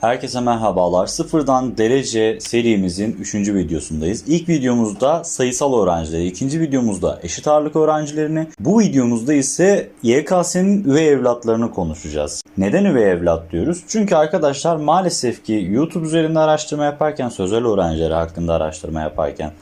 Herkese merhabalar. Sıfırdan derece serimizin 3. videosundayız. İlk videomuzda sayısal öğrencileri, ikinci videomuzda eşit ağırlık öğrencilerini, bu videomuzda ise YKS'nin üvey evlatlarını konuşacağız. Neden üvey evlat diyoruz? Çünkü arkadaşlar maalesef ki YouTube üzerinde araştırma yaparken, sözel öğrencileri hakkında araştırma yaparken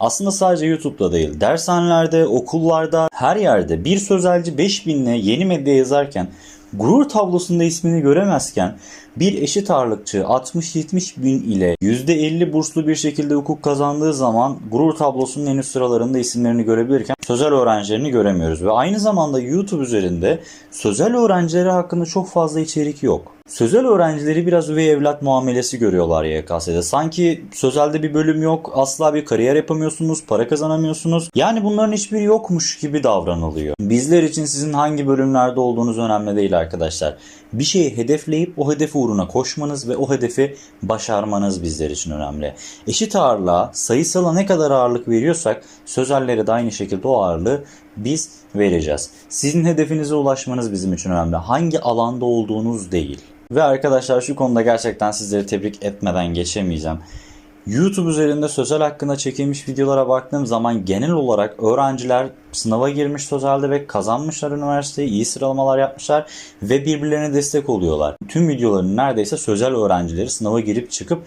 aslında sadece YouTube'da değil, dershanelerde, okullarda, her yerde bir sözelci 5000 ile yeni medya yazarken gurur tablosunda ismini göremezken bir eşit ağırlıkçı 60-70 bin ile %50 burslu bir şekilde hukuk kazandığı zaman gurur tablosunun en üst sıralarında isimlerini görebilirken sözel öğrencilerini göremiyoruz. Ve aynı zamanda YouTube üzerinde sözel öğrencileri hakkında çok fazla içerik yok. Sözel öğrencileri biraz üvey evlat muamelesi görüyorlar YKS'de. Sanki sözelde bir bölüm yok, asla bir kariyer yapamıyorsunuz, para kazanamıyorsunuz. Yani bunların hiçbiri yokmuş gibi davranılıyor. Bizler için sizin hangi bölümlerde olduğunuz önemli değil arkadaşlar. Bir şeyi hedefleyip o hedefe uğruna koşmanız ve o hedefi başarmanız bizler için önemli. Eşit ağırlığa, sayısala ne kadar ağırlık veriyorsak sözellere de aynı şekilde o ağırlığı biz vereceğiz. Sizin hedefinize ulaşmanız bizim için önemli. Hangi alanda olduğunuz değil. Ve arkadaşlar şu konuda gerçekten sizleri tebrik etmeden geçemeyeceğim. YouTube üzerinde sözel hakkında çekilmiş videolara baktığım zaman genel olarak öğrenciler sınava girmiş sözelde ve kazanmışlar üniversiteyi, iyi sıralamalar yapmışlar ve birbirlerine destek oluyorlar. Tüm videoların neredeyse sözel öğrencileri sınava girip çıkıp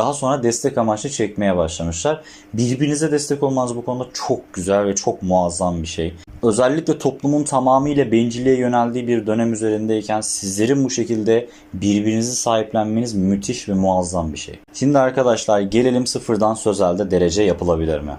daha sonra destek amaçlı çekmeye başlamışlar. Birbirinize destek olmanız bu konuda çok güzel ve çok muazzam bir şey. Özellikle toplumun tamamıyla bencilliğe yöneldiği bir dönem üzerindeyken sizlerin bu şekilde birbirinizi sahiplenmeniz müthiş ve muazzam bir şey. Şimdi arkadaşlar gelelim sıfırdan sözelde derece yapılabilir mi?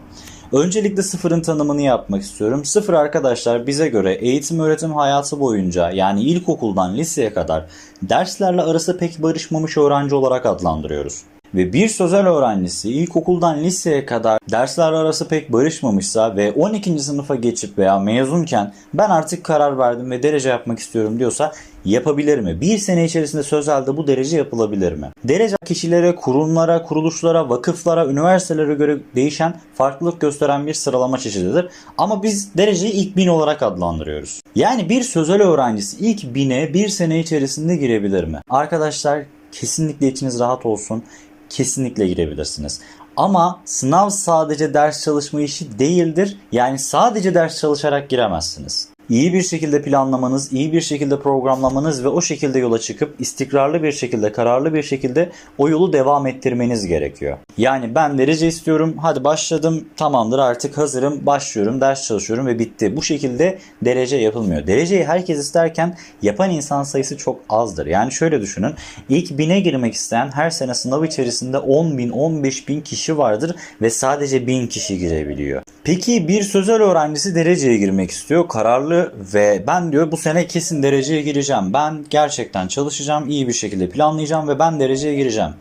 Öncelikle sıfırın tanımını yapmak istiyorum. Sıfır arkadaşlar bize göre eğitim öğretim hayatı boyunca yani ilkokuldan liseye kadar derslerle arası pek barışmamış öğrenci olarak adlandırıyoruz ve bir sözel öğrencisi ilkokuldan liseye kadar dersler arası pek barışmamışsa ve 12. sınıfa geçip veya mezunken ben artık karar verdim ve derece yapmak istiyorum diyorsa yapabilir mi? Bir sene içerisinde sözelde bu derece yapılabilir mi? Derece kişilere, kurumlara, kuruluşlara, vakıflara, üniversitelere göre değişen farklılık gösteren bir sıralama çeşididir. Ama biz dereceyi ilk bin olarak adlandırıyoruz. Yani bir sözel öğrencisi ilk bine bir sene içerisinde girebilir mi? Arkadaşlar kesinlikle içiniz rahat olsun kesinlikle girebilirsiniz. Ama sınav sadece ders çalışma işi değildir. Yani sadece ders çalışarak giremezsiniz. İyi bir şekilde planlamanız, iyi bir şekilde programlamanız ve o şekilde yola çıkıp istikrarlı bir şekilde, kararlı bir şekilde o yolu devam ettirmeniz gerekiyor. Yani ben derece istiyorum, hadi başladım, tamamdır artık hazırım, başlıyorum, ders çalışıyorum ve bitti. Bu şekilde derece yapılmıyor. Dereceyi herkes isterken yapan insan sayısı çok azdır. Yani şöyle düşünün, ilk bine girmek isteyen her sene sınav içerisinde 10 bin, 15 bin kişi vardır ve sadece 1000 kişi girebiliyor. Peki bir sözel öğrencisi dereceye girmek istiyor, kararlı ve ben diyor bu sene kesin dereceye gireceğim. Ben gerçekten çalışacağım, iyi bir şekilde planlayacağım ve ben dereceye gireceğim.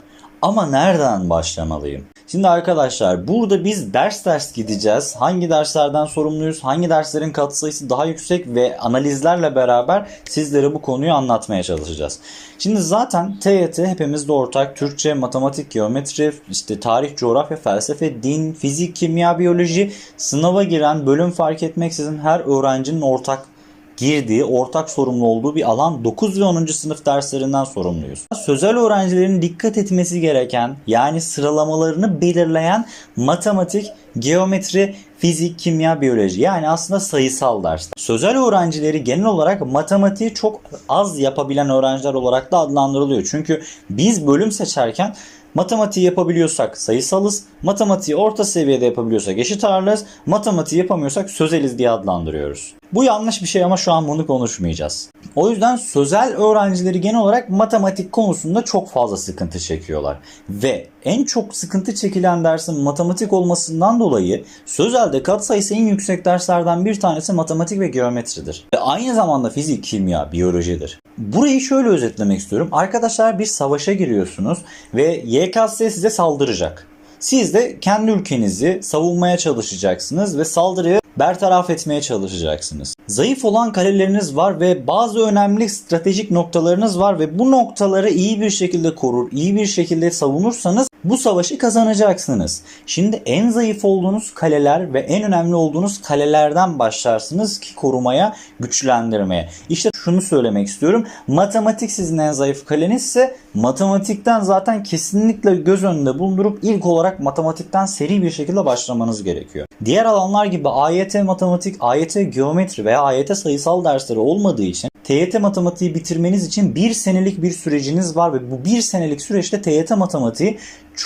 Ama nereden başlamalıyım? Şimdi arkadaşlar burada biz ders ders gideceğiz. Hangi derslerden sorumluyuz? Hangi derslerin katsayısı daha yüksek ve analizlerle beraber sizlere bu konuyu anlatmaya çalışacağız. Şimdi zaten TYT hepimizde ortak. Türkçe, matematik, geometri, işte tarih, coğrafya, felsefe, din, fizik, kimya, biyoloji sınava giren bölüm fark etmeksizin her öğrencinin ortak girdiği, ortak sorumlu olduğu bir alan 9 ve 10. sınıf derslerinden sorumluyuz. Sözel öğrencilerin dikkat etmesi gereken yani sıralamalarını belirleyen matematik, geometri, fizik, kimya, biyoloji yani aslında sayısal dersler. Sözel öğrencileri genel olarak matematiği çok az yapabilen öğrenciler olarak da adlandırılıyor. Çünkü biz bölüm seçerken Matematiği yapabiliyorsak sayısalız, matematiği orta seviyede yapabiliyorsak eşit ağırlığız, matematiği yapamıyorsak sözeliz diye adlandırıyoruz. Bu yanlış bir şey ama şu an bunu konuşmayacağız. O yüzden sözel öğrencileri genel olarak matematik konusunda çok fazla sıkıntı çekiyorlar. Ve en çok sıkıntı çekilen dersin matematik olmasından dolayı sözelde katsayısı en yüksek derslerden bir tanesi matematik ve geometridir. Ve aynı zamanda fizik, kimya, biyolojidir. Burayı şöyle özetlemek istiyorum. Arkadaşlar bir savaşa giriyorsunuz ve YKS size saldıracak. Siz de kendi ülkenizi savunmaya çalışacaksınız ve saldırıyı bertaraf etmeye çalışacaksınız. Zayıf olan kaleleriniz var ve bazı önemli stratejik noktalarınız var ve bu noktaları iyi bir şekilde korur, iyi bir şekilde savunursanız Bu savaşı kazanacaksınız. Şimdi en zayıf olduğunuz kaleler ve en önemli olduğunuz kalelerden başlarsınız ki korumaya, güçlendirmeye. İşte şunu söylemek istiyorum. Matematik sizin en zayıf kalenizse matematikten zaten kesinlikle göz önünde bulundurup ilk olarak matematikten seri bir şekilde başlamanız gerekiyor. Diğer alanlar gibi AYT matematik, AYT geometri veya AYT sayısal dersleri olmadığı için TYT matematiği bitirmeniz için bir senelik bir süreciniz var ve bu bir senelik süreçte TYT matematiği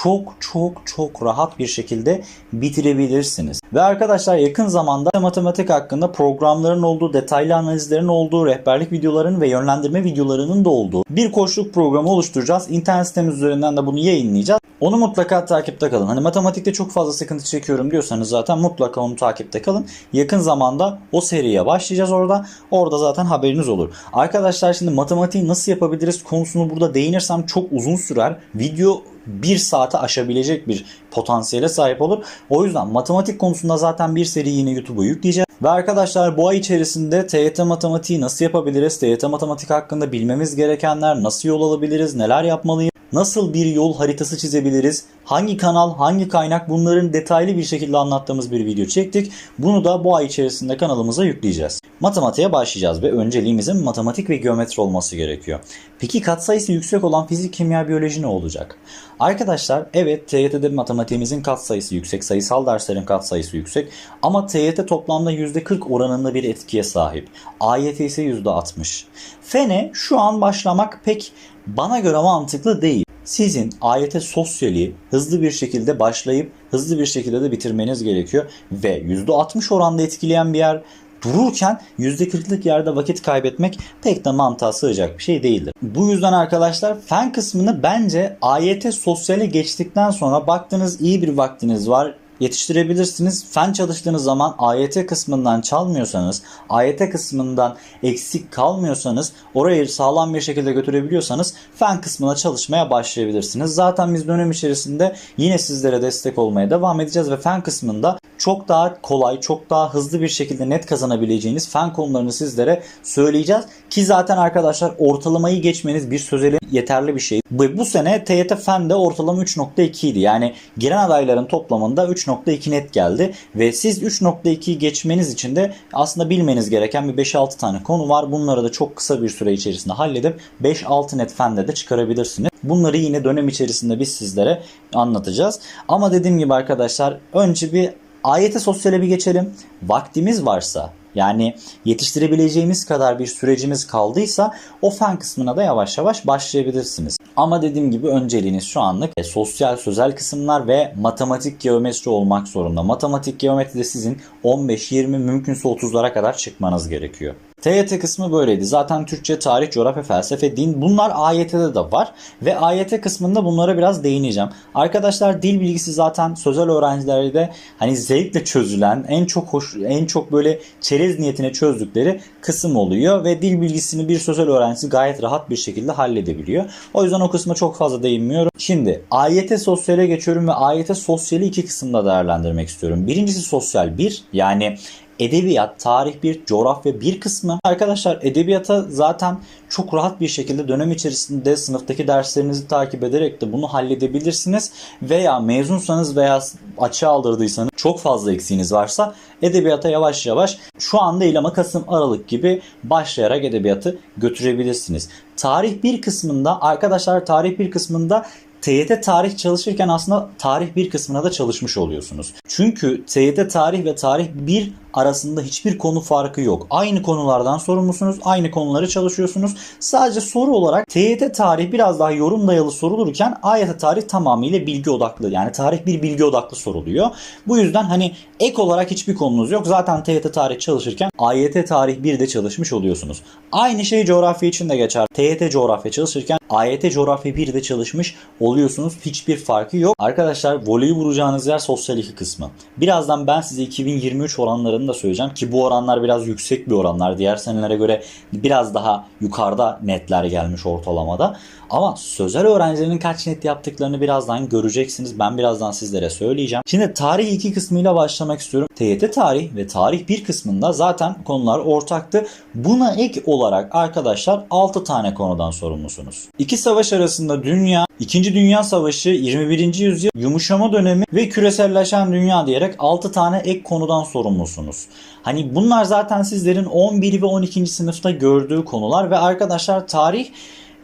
çok çok çok rahat bir şekilde bitirebilirsiniz. Ve arkadaşlar yakın zamanda matematik hakkında programların olduğu, detaylı analizlerin olduğu, rehberlik videolarının ve yönlendirme videolarının da olduğu bir koçluk programı oluşturacağız. İnternet sitemiz üzerinden de bunu yayınlayacağız. Onu mutlaka takipte kalın. Hani matematikte çok fazla sıkıntı çekiyorum diyorsanız zaten mutlaka onu takipte kalın. Yakın zamanda o seriye başlayacağız orada. Orada zaten haberiniz olur. Arkadaşlar şimdi matematiği nasıl yapabiliriz konusunu burada değinirsem çok uzun sürer. Video bir saate aşabilecek bir potansiyele sahip olur. O yüzden matematik konusunda zaten bir seri yine YouTube'a yükleyeceğiz. Ve arkadaşlar bu ay içerisinde TYT matematiği nasıl yapabiliriz? TYT matematik hakkında bilmemiz gerekenler, nasıl yol alabiliriz, neler yapmalıyız? Nasıl bir yol haritası çizebiliriz? Hangi kanal, hangi kaynak bunların detaylı bir şekilde anlattığımız bir video çektik. Bunu da bu ay içerisinde kanalımıza yükleyeceğiz. Matematiğe başlayacağız ve önceliğimizin matematik ve geometri olması gerekiyor. Peki katsayısı yüksek olan fizik, kimya, biyoloji ne olacak? Arkadaşlar evet TYT'de matematiğimizin katsayısı yüksek, sayısal derslerin katsayısı yüksek ama TYT toplamda %40 oranında bir etkiye sahip. AYT ise %60. Fene şu an başlamak pek bana göre mantıklı değil. Sizin AYT sosyali hızlı bir şekilde başlayıp hızlı bir şekilde de bitirmeniz gerekiyor ve %60 oranda etkileyen bir yer dururken %40'lık yerde vakit kaybetmek pek de mantığa sığacak bir şey değildir. Bu yüzden arkadaşlar fen kısmını bence AYT sosyale geçtikten sonra baktığınız iyi bir vaktiniz var yetiştirebilirsiniz. Fen çalıştığınız zaman AYT kısmından çalmıyorsanız, AYT kısmından eksik kalmıyorsanız, orayı sağlam bir şekilde götürebiliyorsanız fen kısmına çalışmaya başlayabilirsiniz. Zaten biz dönem içerisinde yine sizlere destek olmaya devam edeceğiz ve fen kısmında çok daha kolay, çok daha hızlı bir şekilde net kazanabileceğiniz fen konularını sizlere söyleyeceğiz. Ki zaten arkadaşlar ortalamayı geçmeniz bir sözeli yeterli bir şey. Bu, sene TYT Fen'de ortalama 3.2 idi. Yani giren adayların toplamında 3.2 net geldi. Ve siz 3.2'yi geçmeniz için de aslında bilmeniz gereken bir 5-6 tane konu var. Bunları da çok kısa bir süre içerisinde halledip 5-6 net Fen'de de çıkarabilirsiniz. Bunları yine dönem içerisinde biz sizlere anlatacağız. Ama dediğim gibi arkadaşlar önce bir Ayete sosyale bir geçelim. Vaktimiz varsa yani yetiştirebileceğimiz kadar bir sürecimiz kaldıysa o fen kısmına da yavaş yavaş başlayabilirsiniz. Ama dediğim gibi önceliğiniz şu anlık e, sosyal sözel kısımlar ve matematik geometri olmak zorunda. Matematik geometride sizin 15-20 mümkünse 30'lara kadar çıkmanız gerekiyor. TYT kısmı böyleydi. Zaten Türkçe, tarih, coğrafya, felsefe, din bunlar AYT'de de var. Ve AYT kısmında bunlara biraz değineceğim. Arkadaşlar dil bilgisi zaten sözel öğrencilerde hani zevkle çözülen en çok hoş en çok böyle çerez niyetine çözdükleri kısım oluyor ve dil bilgisini bir sözel öğrencisi gayet rahat bir şekilde halledebiliyor. O yüzden o kısma çok fazla değinmiyorum. Şimdi AYT sosyale geçiyorum ve AYT sosyali iki kısımda değerlendirmek istiyorum. Birincisi sosyal bir yani edebiyat, tarih bir, coğrafya bir kısmı. Arkadaşlar edebiyata zaten çok rahat bir şekilde dönem içerisinde sınıftaki derslerinizi takip ederek de bunu halledebilirsiniz. Veya mezunsanız veya açığa aldırdıysanız çok fazla eksiğiniz varsa edebiyata yavaş yavaş şu anda ama Kasım Aralık gibi başlayarak edebiyatı götürebilirsiniz. Tarih bir kısmında arkadaşlar tarih bir kısmında TYT tarih çalışırken aslında tarih bir kısmına da çalışmış oluyorsunuz. Çünkü TYT tarih ve tarih bir arasında hiçbir konu farkı yok. Aynı konulardan sorumlusunuz, aynı konuları çalışıyorsunuz. Sadece soru olarak TYT tarih biraz daha yorum dayalı sorulurken AYT tarih tamamıyla bilgi odaklı. Yani tarih bir bilgi odaklı soruluyor. Bu yüzden hani ek olarak hiçbir konunuz yok. Zaten TYT tarih çalışırken AYT tarih 1'de çalışmış oluyorsunuz. Aynı şey coğrafya için de geçer. TYT coğrafya çalışırken AYT coğrafya 1'de çalışmış oluyorsunuz. Hiçbir farkı yok. Arkadaşlar voleyi vuracağınız yer sosyal 2 kısmı. Birazdan ben size 2023 oranlarını da söyleyeceğim ki bu oranlar biraz yüksek bir oranlar. Diğer senelere göre biraz daha yukarıda netler gelmiş ortalamada. Ama sözel öğrencilerin kaç net yaptıklarını birazdan göreceksiniz. Ben birazdan sizlere söyleyeceğim. Şimdi tarih 2 kısmıyla başlamak istiyorum. TYT tarih ve tarih 1 kısmında zaten konular ortaktı. Buna ek olarak arkadaşlar 6 tane konudan sorumlusunuz. İki savaş arasında dünya İkinci Dünya Savaşı, 21. yüzyıl, yumuşama dönemi ve küreselleşen dünya diyerek 6 tane ek konudan sorumlusunuz. Hani bunlar zaten sizlerin 11 ve 12. sınıfta gördüğü konular ve arkadaşlar tarih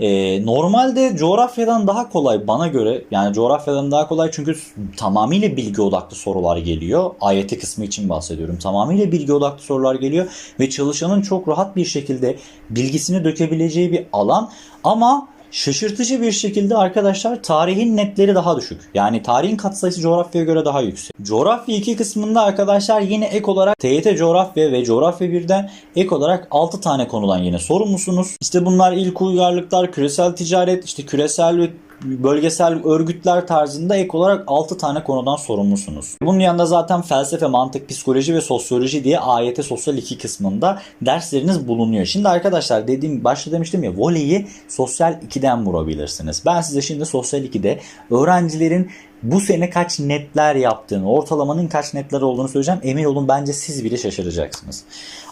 e, normalde coğrafyadan daha kolay bana göre yani coğrafyadan daha kolay çünkü tamamıyla bilgi odaklı sorular geliyor. AYT kısmı için bahsediyorum. Tamamıyla bilgi odaklı sorular geliyor ve çalışanın çok rahat bir şekilde bilgisini dökebileceği bir alan ama Şaşırtıcı bir şekilde arkadaşlar tarihin netleri daha düşük. Yani tarihin katsayısı coğrafyaya göre daha yüksek. Coğrafya 2 kısmında arkadaşlar yine ek olarak TYT coğrafya ve coğrafya 1'den ek olarak 6 tane konudan yine sorumlusunuz. İşte bunlar ilk uygarlıklar, küresel ticaret, işte küresel bölgesel örgütler tarzında ek olarak 6 tane konudan sorumlusunuz. Bunun yanında zaten felsefe, mantık, psikoloji ve sosyoloji diye AYT Sosyal 2 kısmında dersleriniz bulunuyor. Şimdi arkadaşlar dediğim başta demiştim ya voleyi Sosyal 2'den vurabilirsiniz. Ben size şimdi Sosyal 2'de öğrencilerin bu sene kaç netler yaptığını, ortalamanın kaç netler olduğunu söyleyeceğim. Emin olun bence siz bile şaşıracaksınız.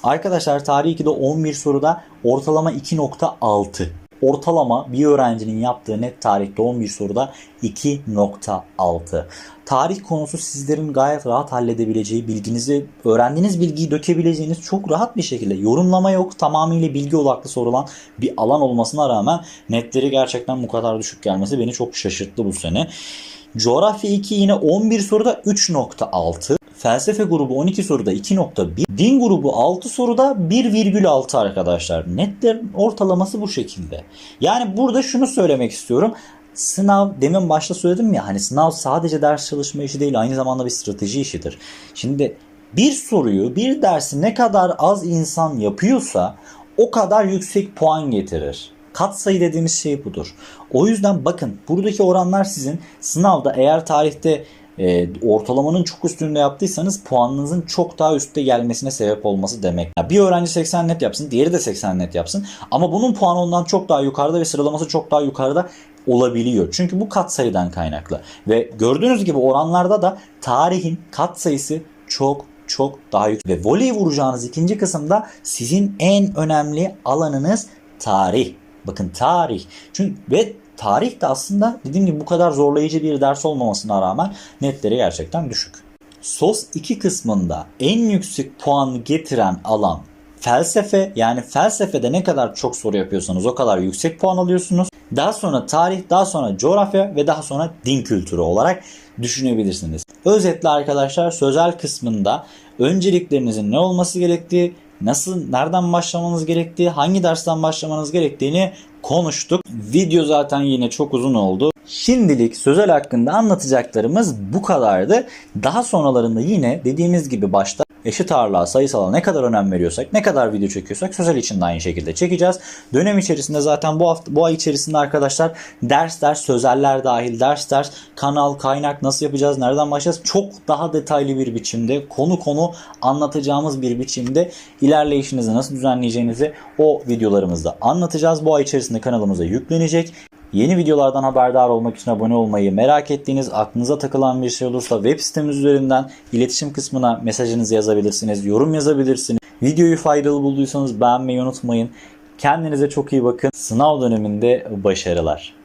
Arkadaşlar tarih 2'de 11 soruda ortalama 2.6 ortalama bir öğrencinin yaptığı net tarihte 11 soruda 2.6. Tarih konusu sizlerin gayet rahat halledebileceği, bilginizi, öğrendiğiniz bilgiyi dökebileceğiniz çok rahat bir şekilde yorumlama yok. Tamamıyla bilgi odaklı sorulan bir alan olmasına rağmen netleri gerçekten bu kadar düşük gelmesi beni çok şaşırttı bu sene. Coğrafya 2 yine 11 soruda 3.6. Felsefe grubu 12 soruda 2.1. Din grubu 6 soruda 1,6 arkadaşlar. Netlerin ortalaması bu şekilde. Yani burada şunu söylemek istiyorum. Sınav demin başta söyledim ya hani sınav sadece ders çalışma işi değil aynı zamanda bir strateji işidir. Şimdi bir soruyu bir dersi ne kadar az insan yapıyorsa o kadar yüksek puan getirir. Katsayı dediğimiz şey budur. O yüzden bakın buradaki oranlar sizin sınavda eğer tarihte e, ortalamanın çok üstünde yaptıysanız puanınızın çok daha üstte gelmesine sebep olması demek. Ya bir öğrenci 80 net yapsın, diğeri de 80 net yapsın ama bunun puanı ondan çok daha yukarıda ve sıralaması çok daha yukarıda olabiliyor. Çünkü bu katsayıdan kaynaklı. Ve gördüğünüz gibi oranlarda da tarihin katsayısı çok çok daha yüksek. Ve voley vuracağınız ikinci kısımda sizin en önemli alanınız tarih. Bakın tarih. Çünkü ve tarih de aslında dediğim gibi bu kadar zorlayıcı bir ders olmamasına rağmen netleri gerçekten düşük. SOS 2 kısmında en yüksek puan getiren alan felsefe yani felsefede ne kadar çok soru yapıyorsanız o kadar yüksek puan alıyorsunuz. Daha sonra tarih, daha sonra coğrafya ve daha sonra din kültürü olarak düşünebilirsiniz. Özetle arkadaşlar sözel kısmında önceliklerinizin ne olması gerektiği, nasıl, nereden başlamanız gerektiği, hangi dersten başlamanız gerektiğini konuştuk. Video zaten yine çok uzun oldu. Şimdilik sözel hakkında anlatacaklarımız bu kadardı. Daha sonralarında yine dediğimiz gibi başta eşit ağırlığa, sayısala ne kadar önem veriyorsak, ne kadar video çekiyorsak sözel için de aynı şekilde çekeceğiz. Dönem içerisinde zaten bu hafta bu ay içerisinde arkadaşlar ders ders sözeller dahil ders ders kanal, kaynak nasıl yapacağız, nereden başlayacağız çok daha detaylı bir biçimde konu konu anlatacağımız bir biçimde ilerleyişinizi nasıl düzenleyeceğinizi o videolarımızda anlatacağız. Bu ay içerisinde kanalımıza yüklenecek. Yeni videolardan haberdar olmak için abone olmayı, merak ettiğiniz, aklınıza takılan bir şey olursa web sitemiz üzerinden iletişim kısmına mesajınızı yazabilirsiniz, yorum yazabilirsiniz. Videoyu faydalı bulduysanız beğenmeyi unutmayın. Kendinize çok iyi bakın. Sınav döneminde başarılar.